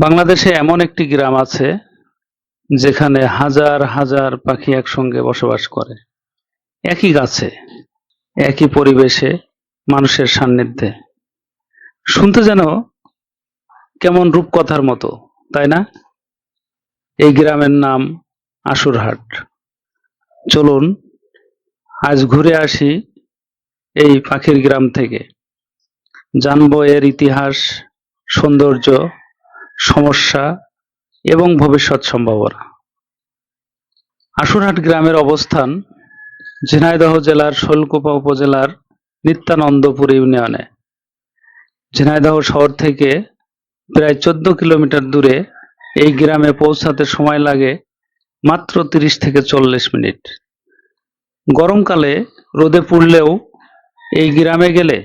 বাংলাদেশে এমন একটি গ্রাম আছে যেখানে হাজার হাজার পাখি একসঙ্গে বসবাস করে। একই গাছে, একই পরিবেশে মানুষের সান্নিধ্যে। শুনতে যেন কেমন রূপকথার মতো, তাই না? এই গ্রামের নাম আশুরহাট। চলুন, আজ ঘুরে আসি এই পাখির গ্রাম থেকে। জানব এর ইতিহাস, সৌন্দর্য সমস্যা এবং ভবিষ্যৎ সম্ভাবনা। আশুরহাট গ্রামের অবস্থান ঝিনাইদহ জেলার শৈলকুপা উপজেলার নিত্যানন্দপুর ইউনিয়নে। ঝিনাইদহ শহর থেকে প্রায় চোদ্দ কিলোমিটার দূরে এই গ্রামে পৌঁছাতে সময় লাগে মাত্র তিরিশ থেকে চল্লিশ মিনিট। গরমকালে রোদে পুড়লেও এই গ্রামে গেলে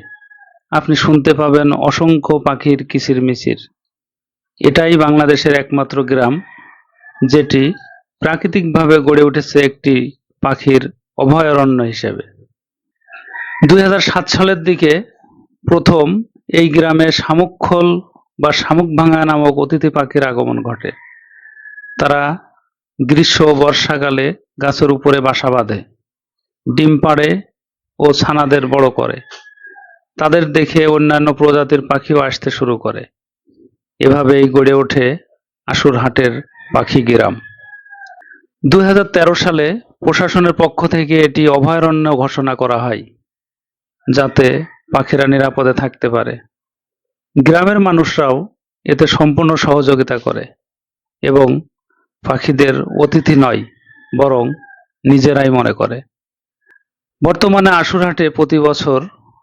আপনি শুনতে পাবেন অসংখ্য পাখির কিচিরমিচির। এটাই বাংলাদেশের একমাত্র গ্রাম, যেটি প্রাকৃতিকভাবে গড়ে উঠেছে একটি পাখির অভয়ারণ্য হিসেবে। দুই হাজার সাত সালের দিকে প্রথম এই গ্রামে শামুকখোল বা শামুকভাঙা নামক অতিথি পাখির আগমন ঘটে। তারা গ্রীষ্ম বর্ষাকালে গাছের উপরে বাসা বাঁধে, ডিম পাড়ে ও ছানাদের বড় করে। তাদের দেখে অন্যান্য প্রজাতির পাখিও আসতে শুরু করে। এভাবেই গড়ে ওঠে আশুরহাটের পাখি গ্রাম। দুই হাজার তেরো সালে প্রশাসনের পক্ষ থেকে এটি অভয়ারণ্য ঘোষণা করা হয়, যাতে পাখিরা নিরাপদে থাকতে পারে। গ্রামের মানুষরাও এতে সম্পূর্ণ সহযোগিতা করে এবং পাখিদের অতিথি নয়, বরং নিজেরাই মনে করে। বর্তমানে আশুরহাটে প্রতি বছর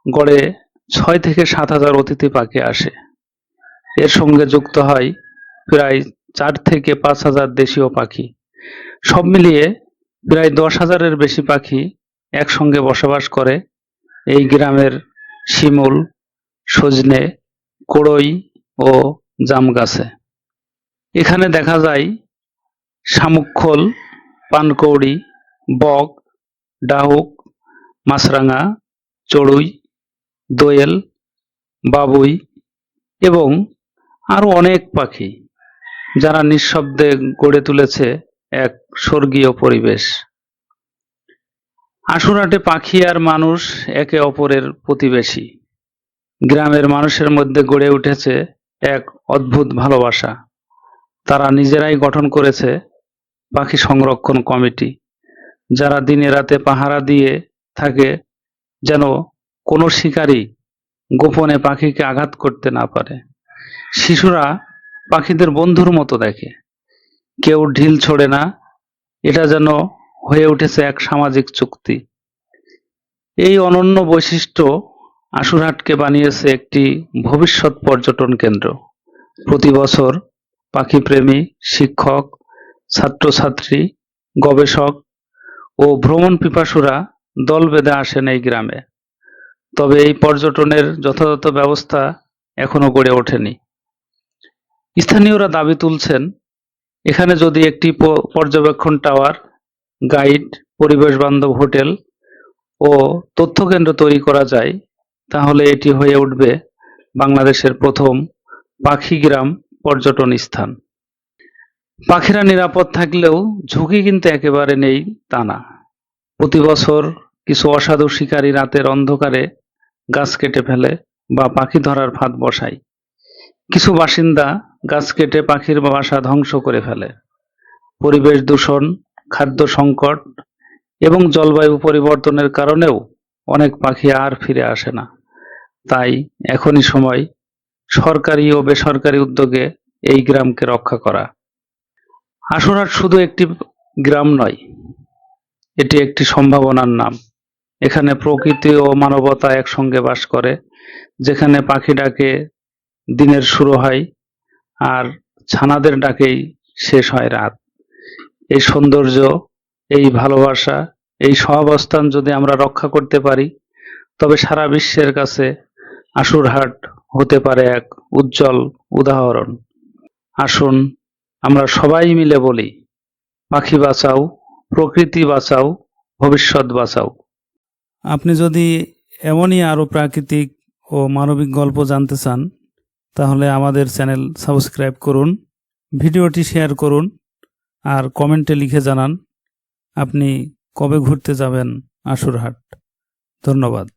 গড়ে ছয় থেকে সাত হাজার অতিথি পাখি আসে। এর সঙ্গে যুক্ত হয় প্রায় চার থেকে পাঁচ হাজার দেশীয় পাখি। সব মিলিয়ে প্রায় দশ হাজারের বেশি পাখি একসঙ্গে বসবাস করে। এই গ্রামের শিমুল, সজনে, কড়ই ও জাম গাছে এখানে দেখা যায় শামুকখোল পানকৌড়ি, বক, ডাহুক, মাছরাঙা, চড়ুই, দোয়েল, বাবুই এবং আরও অনেক পাখি যারা নিঃশব্দে গড়ে তুলেছে এক স্বর্গীয় পরিবেশ। আশুরাটে পাখি আর মানুষ একে অপরের প্রতিবেশী। গ্রামের মানুষের মধ্যে গড়ে উঠেছে এক অদ্ভুত ভালোবাসা। তারা নিজেরাই গঠন করেছে পাখি সংরক্ষণ কমিটি, যারা দিনে রাতে পাহারা দিয়ে থাকে যেন কোনো শিকারী গোপনে পাখিকে আঘাত করতে না পারে। শিশুরা পাখিদের বন্ধুর মতো দেখে। কেউ ঢিল ছোড়ে না, এটা যেন হয়ে উঠেছে এক সামাজিক চুক্তি। এই অনন্য বৈশিষ্ট্য আশুরহাটকে বানিয়েছে একটি ভবিষ্যৎ পর্যটন কেন্দ্র। প্রতি বছর পাখিপ্রেমী, শিক্ষক, ছাত্রছাত্রী, গবেষক ও ভ্রমণ পিপাসুরা দল বেঁধে আসেন এই গ্রামে। তবে এই পর্যটনের যথাযথ ব্যবস্থা এখনও গড়ে ওঠেনি। স্থানীয়রা দাবি তুলছেন, এখানে যদি একটি পর্যবেক্ষণ টাওয়ার, গাইড পরিবেশ বান্ধব হোটেল ও তথ্য কেন্দ্র তৈরি করা যায়, তাহলে এটি হয়ে উঠবে বাংলাদেশের প্রথম পাখি গ্রাম পর্যটন স্থান। পাখিরা নিরাপদ থাকলেও ঝুঁকি কিন্তু একেবারে নেই তা না। প্রতি বছর কিছু অসাধু শিকারী রাতের অন্ধকারে গাছ কেটে ফেলে বা পাখি ধরার ফাঁদ বসায়। কিছু বাসিন্দা গাছ কেটে পাখির বাসা ধ্বংস করে ফেলে। পরিবেশ দূষণ, খাদ্য সংকট এবং জলবায়ু পরিবর্তনের কারণেও অনেক পাখি আর ফিরে আসে না। তাই এখনই সময় সরকারি ও বেসরকারি উদ্যোগে এই গ্রামকে রক্ষা করা। আশুরহাট শুধু একটি গ্রাম নয়, এটি একটি সম্ভাবনার নাম। এখানে প্রকৃতি ও মানবতা একসঙ্গে বাস করে, যেখানে পাখি ডাকে, দিনের শুরু হয় আর ছানাদের ডাকেই শেষ হয় রাত। এই সৌন্দর্য, এই ভালোবাসা, এই সহাবস্থান যদি আমরা রক্ষা করতে পারি, তবে সারা বিশ্বের কাছে আশুরহাট হতে পারে এক উজ্জ্বল উদাহরণ। আসুন, আমরা সবাই মিলে বলি, পাখি বাঁচাও, প্রকৃতি বাঁচাও, ভবিষ্যৎ বাঁচাও। আপনি যদি এমনই আরও প্রাকৃতিক ও মানবিক গল্প জানতে চান তাহলে আমাদের চ্যানেল সাবস্ক্রাইব করুন, ভিডিওটি শেয়ার করুন, আর কমেন্টে লিখে জানান, আপনি কবে ঘুরতে যাবেন আশুরহাট ধন্যবাদ।